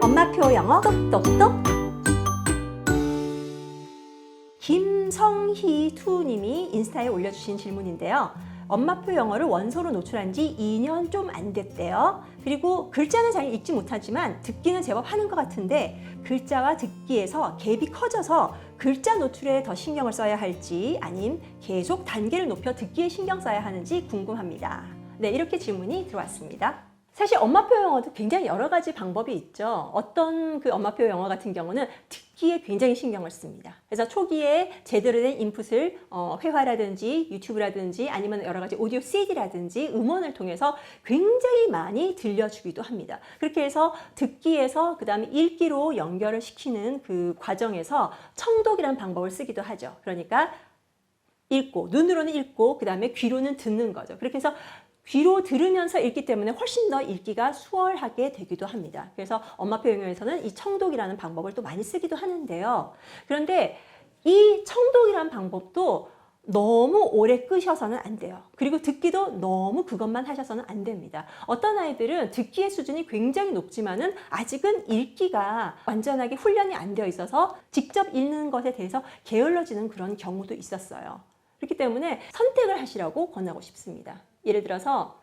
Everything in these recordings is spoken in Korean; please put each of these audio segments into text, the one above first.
엄마표 영어 똑똑똑 김성희 투님이 인스타에 올려주신 질문인데요. 엄마표 영어를 원서로 노출한 지 2년 좀 안 됐대요. 그리고 글자는 잘 읽지 못하지만 듣기는 제법 하는 것 같은데 글자와 듣기에서 갭이 커져서 글자 노출에 더 신경을 써야 할지 아님 계속 단계를 높여 듣기에 신경 써야 하는지 궁금합니다. 네, 이렇게 질문이 들어왔습니다. 사실 엄마표 영어도 굉장히 여러 가지 방법이 있죠. 어떤 그 엄마표 영어 같은 경우는 듣기에 굉장히 신경을 씁니다. 그래서 초기에 제대로 된 인풋을 어, 회화라든지 유튜브라든지 아니면 여러 가지 오디오 CD라든지 음원을 통해서 굉장히 많이 들려주기도 합니다. 그렇게 해서 듣기에서 그 다음에 읽기로 연결을 시키는 그 과정에서 청독이라는 방법을 쓰기도 하죠. 그러니까 읽고 눈으로는 읽고 그 다음에 귀로는 듣는 거죠. 그렇게 해서 귀로 들으면서 읽기 때문에 훨씬 더 읽기가 수월하게 되기도 합니다. 그래서 엄마표 영어에서는 이 청독이라는 방법을 또 많이 쓰기도 하는데요. 그런데 이 청독이라는 방법도 너무 오래 끄셔서는 안 돼요. 그리고 듣기도 너무 그것만 하셔서는 안 됩니다. 어떤 아이들은 듣기의 수준이 굉장히 높지만은 아직은 읽기가 완전하게 훈련이 안 되어 있어서 직접 읽는 것에 대해서 게을러지는 그런 경우도 있었어요. 그렇기 때문에 선택을 하시라고 권하고 싶습니다. 예를 들어서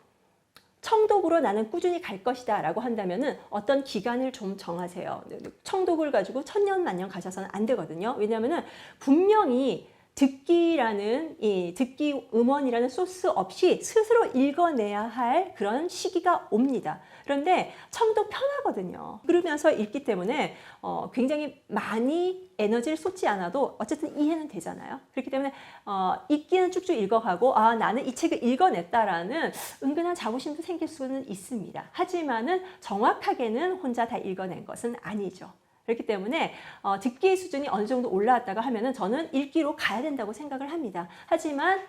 청독으로 나는 꾸준히 갈 것이다 라고 한다면은 어떤 기간을 좀 정하세요. 청독을 가지고 천년 만년 가셔서는 안 되거든요. 왜냐하면은 분명히 듣기라는 이 듣기 음원이라는 소스 없이 스스로 읽어내야 할 그런 시기가 옵니다. 그런데 청독 편하거든요. 그러면서 읽기 때문에 어, 굉장히 많이 에너지를 쏟지 않아도 어쨌든 이해는 되잖아요. 그렇기 때문에 어, 읽기는 쭉쭉 읽어가고 아 나는 이 책을 읽어냈다라는 은근한 자부심도 생길 수는 있습니다. 하지만은 정확하게는 혼자 다 읽어낸 것은 아니죠. 그렇기 때문에 어, 듣기의 수준이 어느 정도 올라왔다가 하면은 저는 읽기로 가야 된다고 생각을 합니다. 하지만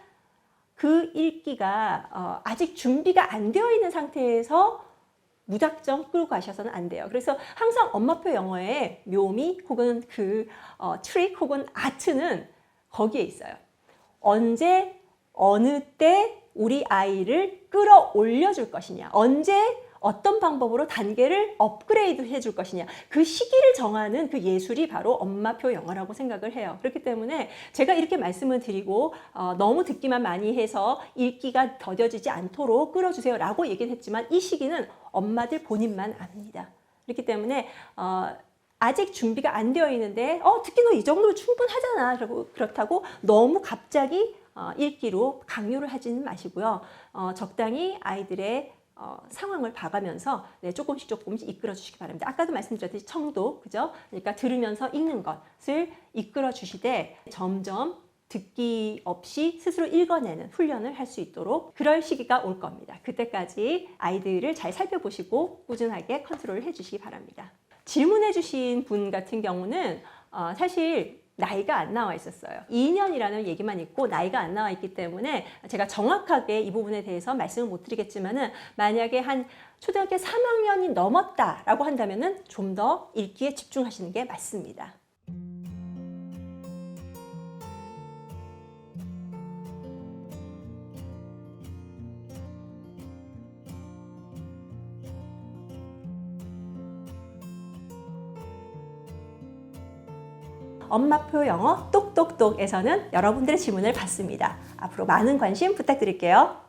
그 읽기가 어, 아직 준비가 안 되어 있는 상태에서 무작정 끌고 가셔서는 안 돼요. 그래서 항상 엄마표 영어의 묘미 혹은 그 어, 트릭 혹은 아트는 거기에 있어요. 언제 어느 때 우리 아이를 끌어올려 줄 것이냐. 언제 어떤 방법으로 단계를 업그레이드 해줄 것이냐. 그 시기를 정하는 그 예술이 바로 엄마표 영어라고 생각을 해요. 그렇기 때문에 제가 이렇게 말씀을 드리고 어, 너무 듣기만 많이 해서 읽기가 더뎌지지 않도록 끌어주세요 라고 얘기를 했지만 이 시기는 엄마들 본인만 압니다. 그렇기 때문에 어, 아직 준비가 안 되어 있는데 어 듣기 너이 정도 충분하잖아. 그렇다고 너무 갑자기 어, 읽기로 강요를 하지는 마시고요. 어, 적당히 아이들의 어, 상황을 봐가면서 네, 조금씩 조금씩 이끌어 주시기 바랍니다. 아까도 말씀드렸듯이 청도, 그죠? 그러니까 들으면서 읽는 것을 이끌어 주시되 점점 듣기 없이 스스로 읽어내는 훈련을 할 수 있도록 그럴 시기가 올 겁니다. 그때까지 아이들을 잘 살펴보시고 꾸준하게 컨트롤을 해주시기 바랍니다. 질문해 주신 분 같은 경우는 어, 사실 나이가 안 나와 있었어요. 2년이라는 얘기만 있고 나이가 안 나와 있기 때문에 제가 정확하게 이 부분에 대해서 말씀을 못 드리겠지만은 만약에 한 초등학교 3학년이 넘었다라고 한다면은 좀 더 읽기에 집중하시는 게 맞습니다. 엄마표 영어 똑똑똑에서는 여러분들의 질문을 받습니다. 앞으로 많은 관심 부탁드릴게요.